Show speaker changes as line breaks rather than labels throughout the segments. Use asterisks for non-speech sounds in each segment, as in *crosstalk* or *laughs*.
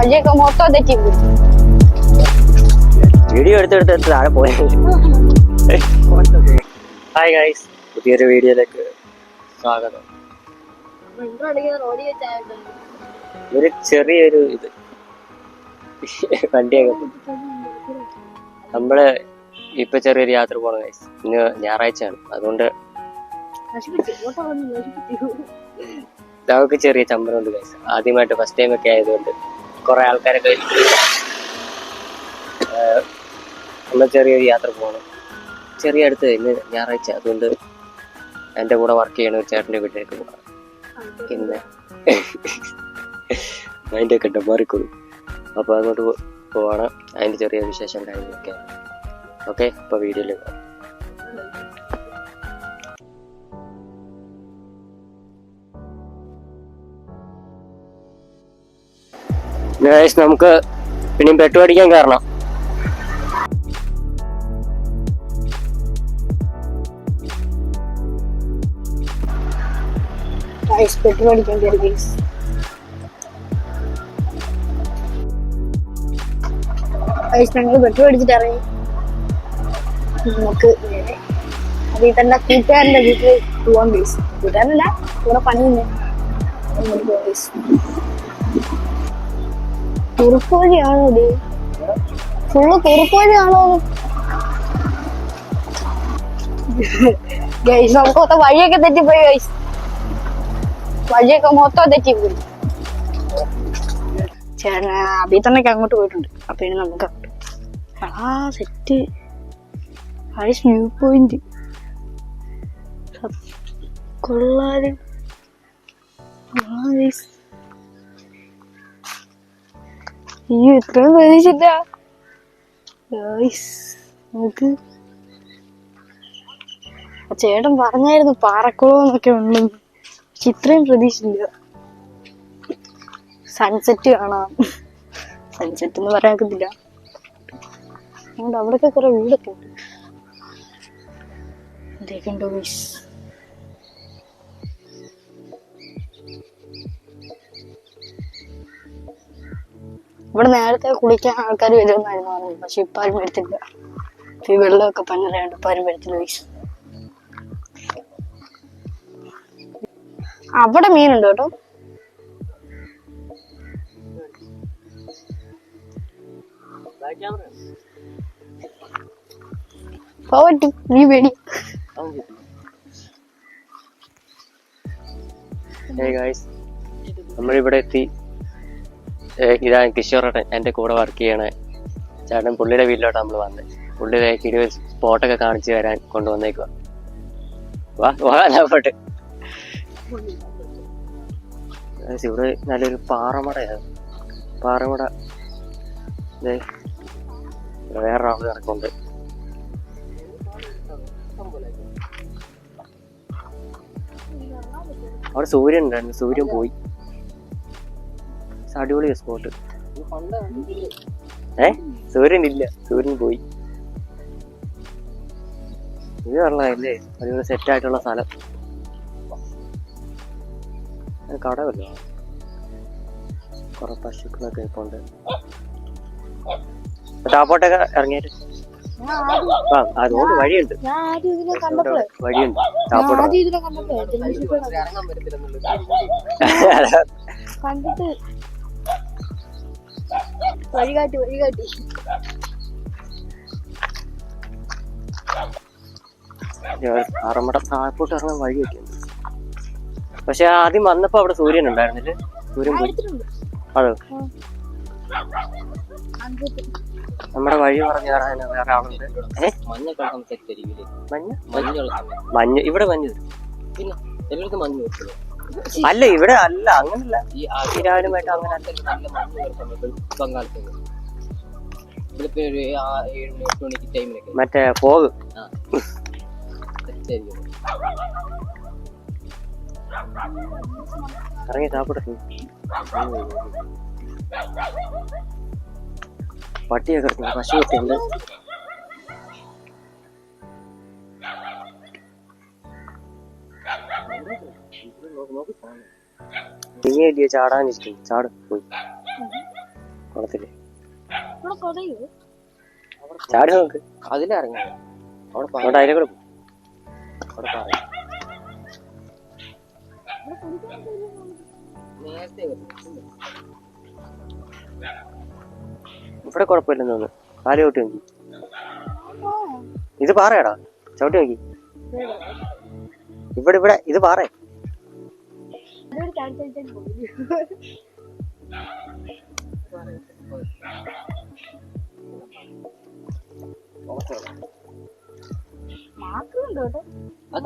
വഴിയൊക്കെ മൊത്തം തെറ്റി പോയി
വീഡിയോ എടുത്തെടുത്ത് എടുത്ത് താഴെ പോയ. ഹായ് ഗൈസ് പുതിയൊരു വീഡിയോയിലേക്ക് സ്വാഗതം. ഒരു ചെറിയൊരു ഇത്. വണ്ടിയൊക്കെ നമ്മൾ ഇപ്പൊ ചെറിയൊരു യാത്ര പോണ ഗൈസ് ഇന്ന് ഞായറാഴ്ചയാണ്. അതുകൊണ്ട് നമുക്ക് ചെറിയ ചമ്പരമുണ്ട് ഗൈസ് ആദ്യമായിട്ട് ഫസ്റ്റ് ടൈം ഒക്കെ ആയതുകൊണ്ട് കുറെ ആൾക്കാരൊക്കെ ഒന്ന് ചെറിയൊരു യാത്ര പോകണം ചെറിയ അടുത്ത് ഇന്ന് ഞായറാഴ്ച അതുകൊണ്ട് എന്റെ കൂടെ വർക്ക് ചെയ്യണ ഒരു ചേട്ടന്റെ വീട്ടിലേക്ക് പോകാം ഇന്ന് അതിന്റെ ഒക്കെ ഉണ്ട് മാറിക്കൊള്ളു അപ്പോൾ അങ്ങോട്ട് പോവാണ്. അതിന്റെ ചെറിയ വിശേഷം കാര്യങ്ങളൊക്കെ. ഓക്കെ ഇപ്പോൾ വീഡിയോയിലേക്ക് പോകാം നമുക്ക് പിന്നെയും പെട്ടു അടിക്കാൻ കാരണം
പെട്രോൾ അടിക്കേണ്ടി വരും ഗൈസ് ഞങ്ങൾ പെട്രോൾ അടിച്ചിട്ട് ഇറങ്ങി. നമുക്ക് നേരെ അതിൽ തന്നെ കൂട്ടുകാരന്റെ വീട്ടിൽ പോവാൻ ഗൈസ് കൂട്ടുകാരനല്ല കൂടെ പണിയുന്നേ അങ്ങോട്ട് പോവാം കുറുക്ക് വഴിയാണോ ഇത് ഫുള്ള് കുറുക്ക് വഴിയാണോ ഗൈസ് നമുക്ക് മൊത്തം വഴിയൊക്കെ തെറ്റിപ്പോയി ഗൈസ്. വഴിയൊക്കെ മൊത്തം തെറ്റിപ്പോയി. ചേട്ടൻ അബി തന്നെ അങ്ങോട്ട് പോയിട്ടുണ്ട്. അപ്പൊ ഇനി നമുക്ക് ആ സെറ്റ്. Ice view point? കൊള്ളാലും. അയ്യോ ഇത്രയും പ്രതീക്ഷില്ല ഗൈസ് നമുക്ക് ചേട്ടൻ പറഞ്ഞായിരുന്നു പാറക്കുളം എന്നൊക്കെ ഉണ്ടെന്ന്. പക്ഷെ ഇത്രയും പ്രതീക്ഷയില്ല സൺസെറ്റ് കാണാം. സൺസെറ്റ് എന്ന് പറയാൻ പറ്റത്തില്ല അതുകൊണ്ട് അവിടെയൊക്കെ കുറെ വീടൊക്കെ ഉണ്ട്. ഇതൊക്കെ ഉണ്ടോ ഇവിടെ നേരത്തെ കുളിക്കാൻ ആൾക്കാർ വരുമെന്നായിരുന്നു പറഞ്ഞത് പക്ഷെ ഇപ്പൊ ആരും വരുത്തില്ല. ഈ വെള്ളമൊക്കെ പഞ്ഞറിയാണ്ട് ഇപ്പൊ ആരും വരുത്തില്ല ഗൈസ് അവിടെ മീനുണ്ട് കേട്ടോ നീ പേടി.
നമ്മളിവിടെ എത്തി. ഇതാണ് കിഷോറേട്ടൻ എന്റെ കൂടെ വർക്ക് ചെയ്യണ. ചേട്ടൻ പുള്ളിയുടെ വീട്ടിലോട്ട് നമ്മൾ വന്നത് പുള്ളിയുടെ കിടിവ് സ്പോട്ടൊക്കെ കാണിച്ചു തരാൻ കൊണ്ടുവന്നേക്കുക വാ ഇവിടെ നല്ലൊരു പാറമടയാണ് പാറമട. വേറെ ആൾ കിടക്കുന്നുണ്ട് അവിടെ സൂര്യൻ ഉണ്ടായിരുന്നു. സൂര്യൻ പോയി. അടിപൊളി സ്പോട്ട് ഏ? സൂര്യൻ ഇല്ല. സൂര്യൻ പോയി. ഇത് വെള്ളമല്ലേ അടിപൊളി സെറ്റ് ആയിട്ടുള്ള സ്ഥലം. അത് കടവല്ലോ? കുറെ പശുക്കളൊക്കെ ഇപ്പൊ ഉണ്ട് ടാപ്പോട്ടൊക്കെ ഇറങ്ങിയിട്ട് ആ അതുകൊണ്ട് വഴിയുണ്ട്. വഴിയുണ്ട്. ടാപ്പോട്ട *laughs*
വഴികാട്ടി വഴികാട്ടി.
ആറമ്മട താഴോട്ട് ഇറങ്ങാൻ വഴി വെക്കുന്നു പക്ഷെ ആദ്യം വന്നപ്പോ അവിടെ സൂര്യൻ ഉണ്ടായിരുന്നില്ലേ? സൂര്യൻ പോയി. അതോ. നമ്മുടെ വഴി പറഞ്ഞു തരാൻ വേറെ ആളുണ്ട്. മഞ്ഞ? മഞ്ഞ. ഇവിടെ മഞ്ഞ്. വരും.
പിന്നെ എല്ലായിടത്തും മഞ്ഞ് വെച്ചത്
അല്ല ഇവിടെ അല്ല അങ്ങനല്ല.
ഈ
രാവിലെയായിട്ട് അങ്ങനെ
നല്ല മഞ്ഞ് സമയത്ത് ബംഗാളത്തിൽ വെളുപ്പിന് ഒരു ആ ഏഴ് മണി എട്ട് മണിക്ക് ടൈമിലൊക്കെ
മറ്റേ
പോക്
ഇറങ്ങി താപ്പിട്ടു പട്ടിയൊക്കെ ഇറങ്ങി പശുവൊക്കെ ഉണ്ട് നീയല്ലേ ചാടാനിരിക്കും ചാട് പോയി.
കുളത്തിൽ.
ചാടി നോക്ക്.
അതിലിറങ്ങി അവിടെ
അതിലെ കൂടെ പോ.
അവിടെ പറ നേരത്തെ വരും.
ഇവിടെ കുഴപ്പമില്ലെന്ന് തോന്നുന്നു. കാൽ ചവിട്ടി നോക്കി. ഇത് പാറയാടാ. ചവിട്ടി നോക്കി. ഇവിടെ ഇവിടെ ഇത് പാറ
പോയി മാക്കുന്നുണ്ടോ കേട്ടോ
അത്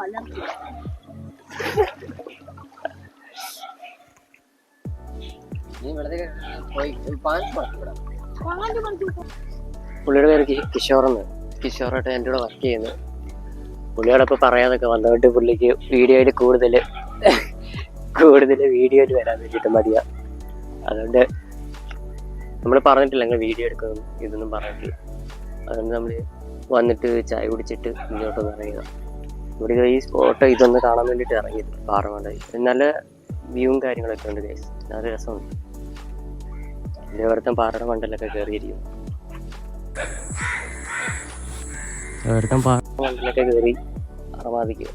അലർജി.
പുള്ളിയുടെ പേര് കി- കിഷോറെന്ന് കിഷോറായിട്ട് എന്റെ കൂടെ വർക്ക് ചെയ്യുന്നത് പുള്ളിയോടൊപ്പം പറയാതൊക്കെ വന്നതുകൊണ്ട് പുള്ളിക്ക് വീഡിയോയിൽ കൂടുതൽ കൂടുതൽ വീഡിയോയിൽ വരാൻ വേണ്ടിയിട്ട് മതിയാ അതുകൊണ്ട് നമ്മൾ പറഞ്ഞിട്ടില്ല ഞങ്ങൾ വീഡിയോ എടുക്കുന്നു ഇതൊന്നും പറഞ്ഞിട്ടില്ല. അതുകൊണ്ട് നമ്മൾ വന്നിട്ട് ചായ കുടിച്ചിട്ട് ഇങ്ങോട്ടൊന്ന് ഇറങ്ങുക ഇവിടെ ഈ സ്പോട്ട് ഇതൊന്ന് കാണാൻ വേണ്ടിയിട്ട് ഇറങ്ങിയത് പാറമണ്ടായി നല്ല വ്യൂവും കാര്യങ്ങളൊക്കെ ഉണ്ട് ഗൈസ് നല്ല രസമുണ്ട്. ഇതിന്റെ ഇവിടുത്തെ പാറയുടെ മണ്ടലൊക്കെ കയറിയിരിക്കും ഒരുത്തൻ പാറമണ്ടലൊക്കെ കയറി അറമാദിക്കുക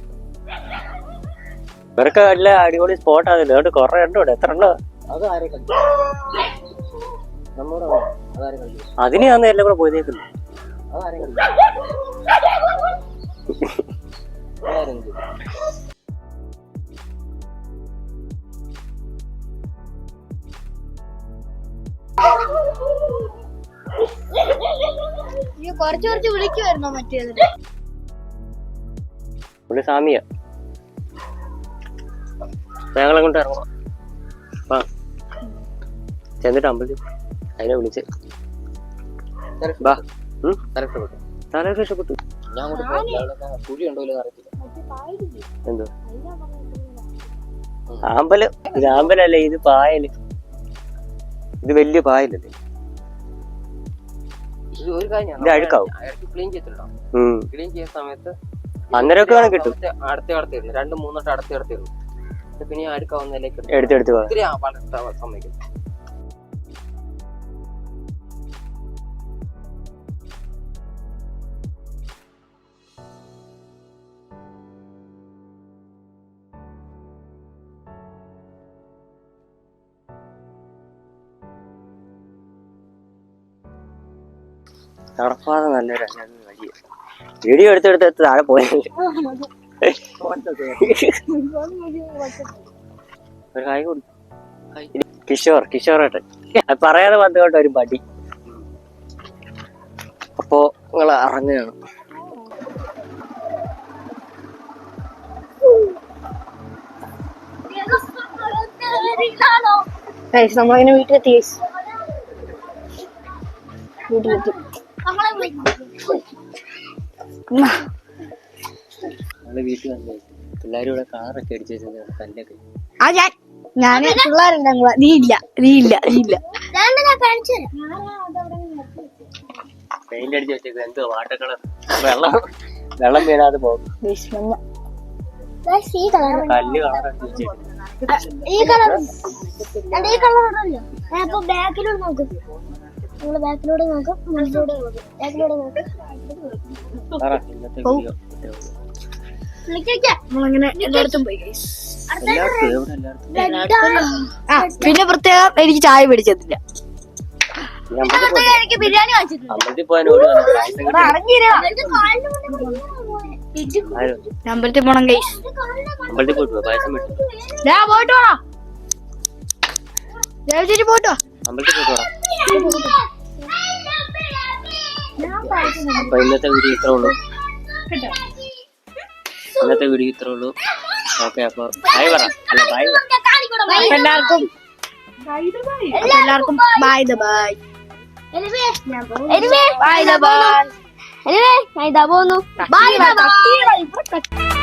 ഇവരൊക്കെ നല്ല അടിപൊളി സ്പോട്ടാണ് ഇതുകൊണ്ട് കുറെ ഉണ്ടോ. എത്ര ഉണ്ടോ അതിന് ഞാൻ എല്ലാം കൂടെ പോയതേക്കുന്നു
കുറച്ച് കുറച്ച് വിളിക്കുമായിരുന്നോ മറ്റേത്
പുള്ളി സാമിയ ഞങ്ങളെ കൊണ്ട് ഇറങ്ങാം ആ ചെന്നിട്ട് അമ്പലത്തിൽ അതിനെ വിളിച്ച്. ബാ തലയൊക്കെ ഇഷ്ടപ്പെട്ടു
ഞാൻ കുഴി ഉണ്ടോ
എന്തോ? ആമ്പലം. ഇത് ആമ്പലല്ലേ? ഇത് പായൽ. ഇത് വലിയ പായലല്ലേ?
ഇത് ഒരു കാര്യം
ഇത് അഴുക്കാവും.
ക്ലീൻ ചെയ്തിട്ടുണ്ടോ ക്ലീൻ ചെയ്യുന്ന സമയത്ത്
അന്നേരമൊക്കെ കിട്ടും.
അടുത്ത അടുത്തിരുന്നു. രണ്ട് മൂന്നോട്ട് അടുത്തിരുന്നു. പിന്നെ ഈ അടുക്കാവുന്നതിലേക്ക് ഇടും.
എടുത്തെടുത്ത് പോവാ
ഒത്തിരി
നടപ്പാതെ നല്ലൊരു വഴിയാ വീഡിയോ എടുത്തെടുത്ത് എടുത്ത് താഴെ പോയ. ഒരു കായ് കൊടുക്കും കിഷോർ കിഷോർ ഏട്ടൻ. അത് പറയാതെ വന്നുകൊണ്ട് ഒരു പടി. അപ്പോ നിങ്ങൾ ഇറങ്ങുകയാണ്.
നമ്മളിങ്ങനെ വീട്ടിലെത്തി വീട്ടിലെത്തി.
നമ്മൾ വീട്ടിൽ വന്നേ. പിള്ളേരും ഇവിടെ കാറൊക്കെ അടിച്ചു വെച്ചാൽ കല്ലൊക്കെ.
ആ ഞാൻ ഞാൻ പിള്ളേരുണ്ട് നീ ഇല്ല നീ ഇല്ല നീ ഇല്ല.
പെയിന്റ് അടിച്ച് വെച്ചേക്ക് എന്തോ വാട്ടർ കളർ? വെള്ളം വെള്ളം വീഴാതെ പോകും. കല്ല് കളർ അടിച്ച് വെച്ചേക്ക്
ഈ കളർ ഈ കളർ ബാക്കിലൂടെ നോക്കും. നമ്മൾ ബാക്കിലൂടെ നോക്കും. മുന്നിലൂടെ നോക്കും. ബാക്കിലൂടെ നോക്കും.
നമ്മളിങ്ങനെ എല്ലായിടത്തും പോയി ആ പിന്നെ പ്രത്യേകം എനിക്ക് ചായ പിടിച്ചതില്ല
എനിക്ക് ബിരിയാണി
അമ്പലത്തിൽ
പോണം ഗൈസ്
അമ്പലത്തിൽ പോയിട്ട്
പോയിട്ട് ദേവചേച്ചി പോയിട്ടോ
അമ്പലത്തിൽ പോയിട്ട് വേണം അപ്പൊ ഇന്നത്തെ വീഡിയോ ഇത്രേ ഉള്ളൂ. ഇന്നത്തെ വീഡിയോ ഇത്രേ ഉള്ളൂ. ഓക്കെ അപ്പൊ ബൈ പറ. അല്ല ബൈ
എല്ലാവർക്കും ബൈ. എല്ലാവർക്കും bye the bye bye the bye
bye by